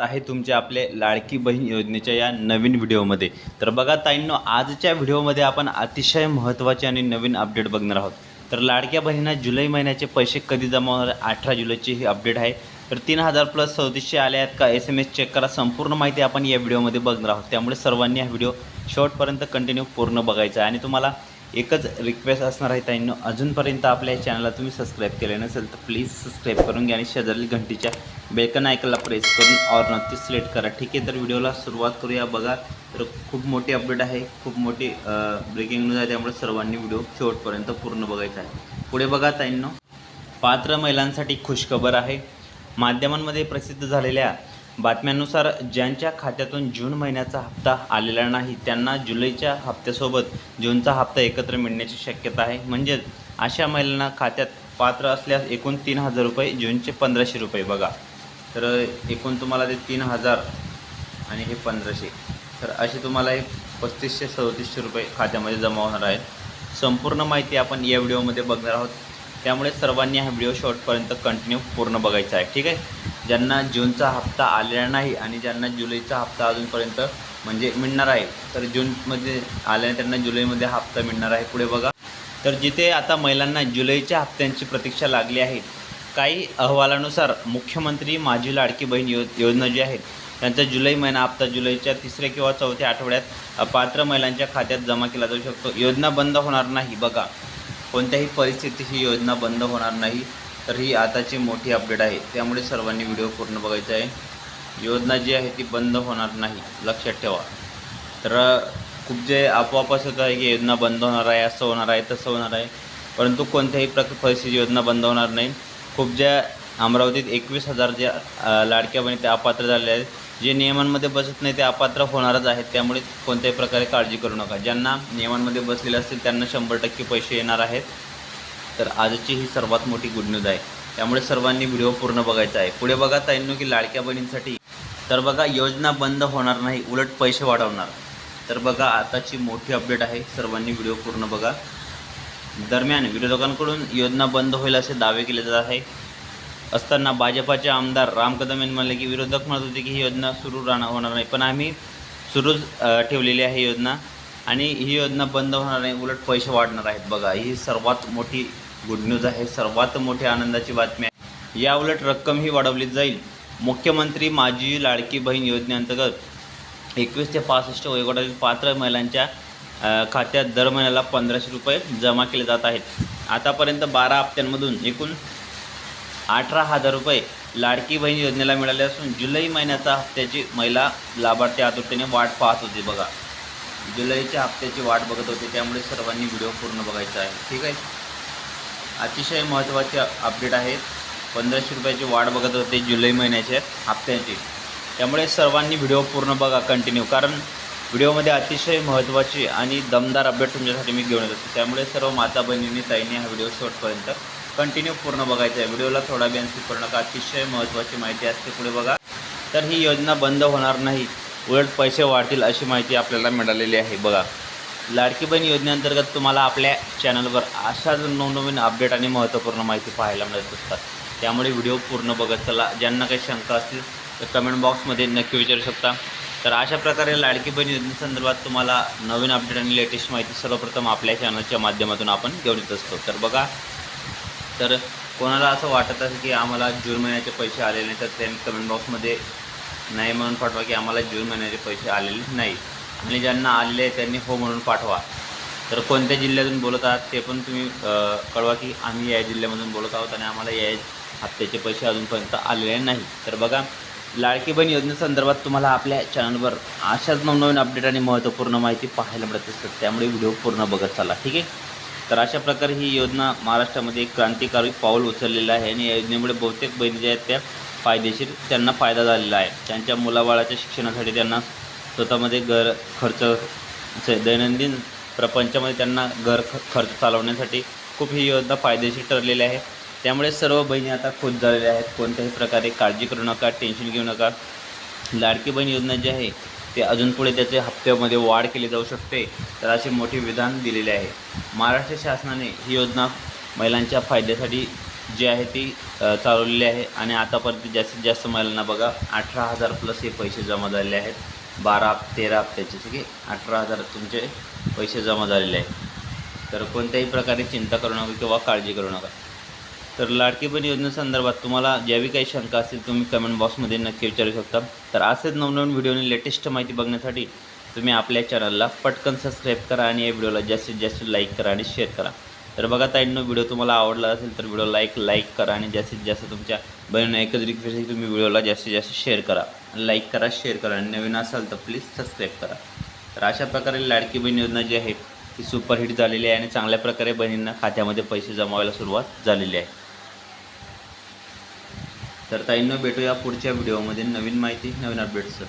आहे तुमचे आपले लाडकी बहीण योजनेच्या या नवीन व्हिडिओमध्ये. तर बघा ताईंनो आजच्या व्हिडिओमध्ये आपण अतिशय महत्त्वाचे आणि नवीन अपडेट बघणार आहोत. तर लाडक्या बहिणींना जुलै महिन्याचे पैसे कधी जमा होणार अठरा जुलैची ही अपडेट आहे. तर तीन हजार प्लस चौतीसशे आले आहेत का? एस एम एस चेक करा. संपूर्ण माहिती आपण या व्हिडिओमध्ये बघणार आहोत. त्यामुळे सर्वांनी हा व्हिडिओ शेवटपर्यंत कंटिन्यू पूर्ण बघायचा आहे. आणि तुम्हाला एकच रिक्वेस्ट असणार आहे ताईंनो. अजूनपर्यंत आपल्या या चॅनलला तुम्ही सबस्क्राईब केले नसेल तर प्लीज सबस्क्राईब करून घ्या आणि शेजारील घंटीच्या बेलकन आयकनला प्रेस करून और नक्की सिलेक्ट करा. ठीक आहे तर व्हिडिओला सुरुवात करूया. बघा तर खूप मोठी अपडेट आहे. खूप मोठी ब्रेकिंग न्यूज आहे. त्यामुळे सर्वांनी व्हिडिओ शेवटपर्यंत पूर्ण बघायचा आहे. पुढे बघा ताईंनो. पात्र महिलांसाठी खुशखबर आहे. माध्यमांमध्ये प्रसिद्ध झालेल्या बातम्यांनुसार ज्यांच्या खात्यातून जून महिन्याचा हप्ता आलेला नाही त्यांना जुलैच्या हप्त्यासोबत जूनचा हप्ता एकत्र मिळण्याची शक्यता आहे. म्हणजेच अशा महिलांना खात्यात पात्र असल्यास एकूण तीन हजार रुपये जूनचे पंधराशे रुपये. बघा तर एकूण तुम्हाला ते तीन हजार आणि हे पंधराशे. तर असे तुम्हाला हे पस्तीसशे सदतीसशे रुपये खात्यामध्ये जमा होणार आहेत. संपूर्ण माहिती आपण या व्हिडिओमध्ये बघणार आहोत. त्यामुळे सर्वांनी हा व्हिडिओ शॉर्टपर्यंत कंटिन्यू पूर्ण बघायचा आहे. ठीक आहे? ज्यांना जूनचा हप्ता आलेला नाही आणि ज्यांना जुलैचा हप्ता अजूनपर्यंत म्हणजे मिळणार आहे तर जूनमध्ये आल्याने त्यांना जुलैमध्ये हप्ता मिळणार आहे. पुढे बघा. तर जिथे आता महिलांना जुलैच्या हप्त्यांची प्रतीक्षा लागली आहे काही अहवालानुसार मुख्यमंत्री माझी लाडकी बहीण यो योजना जी आहे त्यांचा जुलै महिना हप्ता जुलैच्या तिसऱ्या किंवा चौथ्या आठवड्यात पात्र महिलांच्या खात्यात जमा केला जाऊ शकतो. योजना बंद होणार नाही. बघा. कोणत्याही परिस्थितीत ही योजना बंद होणार नाही. तर ही आताची मोठी अपडेट आहे. त्यामुळे सर्वांनी व्हिडिओ पूर्ण बघायचा आहे. योजना जी आहे ती बंद होणार नाही. लक्षात ठेवा. तर खूप जे आपोआप पसरत आहे की योजना बंद होणार आहे असं होणार आहे तसं होणार आहे. परंतु कोणत्याही प्रक परिस्थिती योजना बंद होणार नाही. खूप ज्या अमरावतीत एकवीस हजार ज्या लाडक्या बहिणी त्या अपात्र झालेल्या आहेत जे नियमांमध्ये बसत नाही ते अपात्र होणारच आहेत. त्यामुळे कोणत्याही प्रकारे काळजी करू नका. ज्यांना नियमांमध्ये बसलेले असतील त्यांना शंभर टक्के पैसे येणार आहेत. तर आजची ही सर्वात मोठी गुड न्यूज आहे. त्यामुळे सर्वांनी व्हिडिओ पूर्ण बघायचा आहे. पुढे बघा ताईंनो की लाडक्या बहिणींसाठी. तर बघा योजना बंद होणार नाही उलट पैसे वाढवणार. तर बघा आताची मोठी अपडेट आहे. सर्वांनी व्हिडिओ पूर्ण बघा. दरम्यान विरोधकांकडून योजना बंद होईल असे दावे केले जात आहे. असताना भाजपाचे आमदार राम कदम यांनी म्हणले की विरोधक म्हणत होते की ही योजना सुरू राहणार होणार नाही. पण आम्ही सुरूच ठेवलेली आहे योजना. आणि ही योजना बंद होणार नाही उलट पैसे वाढणार आहेत. बघा ही सर्वात मोठी गुड न्यूज आहे. सर्वात मोठी आनंदाची बातमी आहे. याउलट रक्कम ही वाढवली जाईल. मुख्यमंत्री माझी लाडकी बहीण योजनेअंतर्गत एकवीस ते पासष्ट वयोगटातील पात्र महिलांच्या खात्यात दर महिन्याला पंधराशे रुपये जमा केले जात आहेत. आतापर्यंत बारा हप्त्यांमधून एकूण अठरा हजार रुपये लाडकी बहीण योजनेला मिळाले असून जुलै महिन्याचा हप्त्याची महिला लाभार्थी आतुरतेने वाट पाहत होती बघा. जुलैच्या हप्त्याची वाट बघत होती त्यामुळे सर्वांनी व्हिडिओ पूर्ण बघायचा आहे. ठीक आहे? अतिशय महत्त्वाचे अपडेट आहेत पंधराशे रुपयाची वाढ बघत होते जुलै महिन्याच्या हप्त्याची. त्यामुळे सर्वांनी व्हिडिओ पूर्ण बघा कंटिन्यू कारण व्हिडिओमध्ये अतिशय महत्त्वाची आणि दमदार अपडेट तुमच्यासाठी मी घेऊन येत असतो त्यामुळे सर्व माता बहिणींनी ताईंनी हा व्हिडिओ शेवटपर्यंत कंटिन्यू पूर्ण बघायचा आहे. व्हिडिओला थोडा बी स्किप करू नका. अतिशय महत्त्वाची माहिती असते पुढे बघा. तर ही योजना बंद होणार नाही. उलट पैसे वाढतील अशी माहिती आपल्याला मिळालेली आहे. बघा. लाडकी बहीण योजनेअंतर्गत तुम्हाला आपल्या चॅनलवर अशाच नवनवीन अपडेट आणि महत्त्वपूर्ण माहिती पाहायला मिळत असतात. त्यामुळे व्हिडिओ पूर्ण बघत चला. ज्यांना काही शंका असतील तर कमेंट बॉक्समध्ये नक्की विचारू शकता. तर अशा प्रकारे लाडकी बहीण योजनेसंदर्भात तुम्हाला नवीन अपडेट आणि लेटेस्ट माहिती सर्वप्रथम आपल्या चॅनलच्या माध्यमातून आपण घेऊन येत असतो. तर बघा. तर कोणाला असं वाटत असेल की आम्हाला जून महिन्याचे पैसे आलेले नाही तर त्यांनी कमेंट बॉक्समध्ये नाही म्हणून पाठवा की आम्हाला जून महिन्याचे पैसे आलेले नाही आणि ज्यांना आलेले आहे त्यांनी हो म्हणून पाठवा. तर कोणत्या जिल्ह्यातून बोलत आहात ते पण तुम्ही कळवा की आम्ही या जिल्ह्यामधून बोलत आहोत आणि आम्हाला या हप्त्याचे पैसे अजूनपर्यंत आलेले नाही. तर बघा लाडकी बहीण योजनेसंदर्भात तुम्हाला आपल्या चॅनलवर अशाच नवनवीन अपडेट आणि महत्त्वपूर्ण माहिती पाहायला मिळत असतात. त्यामुळे व्हिडिओ पूर्ण बघत चाला ठीक आहे? तर अशा प्रकारे ही योजना महाराष्ट्रामध्ये एक क्रांतिकारी पाऊल उचललेलं आहे आणि या योजनेमुळे बहुतेक बहिणी ज्या आहेत त्या फायदेशीर त्यांना फायदा झालेला आहे. त्यांच्या मुलाबाळाच्या शिक्षणासाठी त्यांना स्वतःमध्ये घर खर्च दैनंदिन प्रपंचामध्ये त्यांना घर ख खर्च चालवण्यासाठी खूप ही योजना फायदेशीर ठरलेली आहे. त्यामुळे सर्व बहिणी आता खुश झालेल्या आहेत. कोणत्याही प्रकारे काळजी करू नका टेन्शन घेऊ नका. लाडकी बहीण योजना जी आहे ते अजून पुढे त्याचे हप्त्यामध्ये वाढ केली जाऊ शकते. तर असे मोठे विधान दिलेले आहे. महाराष्ट्र शासनाने ही योजना महिलांच्या फायद्यासाठी जी आहे ती चालवलेली आहे. आणि आतापर्यंत जास्तीत जास्त महिलांना बघा अठरा हजार प्लस हे पैसे जमा झालेले आहेत. बारा तेरा हप्त्याचे सगळे अठरा हजार तुमचे पैसे जमा झालेले आहेत. तर कोणत्याही प्रकारे चिंता करू नका किंवा काळजी करू नका. तर लाडकी बहीण योजनेसंदर्भात तुम्हाला ज्यावी काही शंका असतील तुम्ही कमेंट बॉक्समध्ये नक्की विचारू शकता. तर असेच नवनवीन व्हिडिओने लेटेस्ट माहिती बघण्यासाठी तुम्ही आपल्या चॅनलला पटकन सबस्क्राईब करा आणि या व्हिडिओला जास्तीत जास्त लाईक करा आणि शेअर करा. तर बघा ताईंनो व्हिडिओ तुम्हाला आवडला असेल तर व्हिडिओ लाईक लाईक करा आणि जास्तीत जास्त तुमच्या बहिणींना एकच रिक्वेस्ट आहे तुम्ही व्हिडिओला जास्तीत जास्त शेअर करा. लाईक करा शेअर करा आणि नवीन असाल तर प्लीज सबस्क्राईब करा. तर अशा प्रकारे लाडकी बहीण योजना जी आहे ती सुपरहिट झालेली आहे आणि चांगल्या प्रकारे बहिणींना खात्यामध्ये पैसे जमावायला सुरुवात झालेली आहे. तर ताईंनो भेटूया पुढच्या व्हिडिओमध्ये नवीन माहिती नवीन अपडेट्स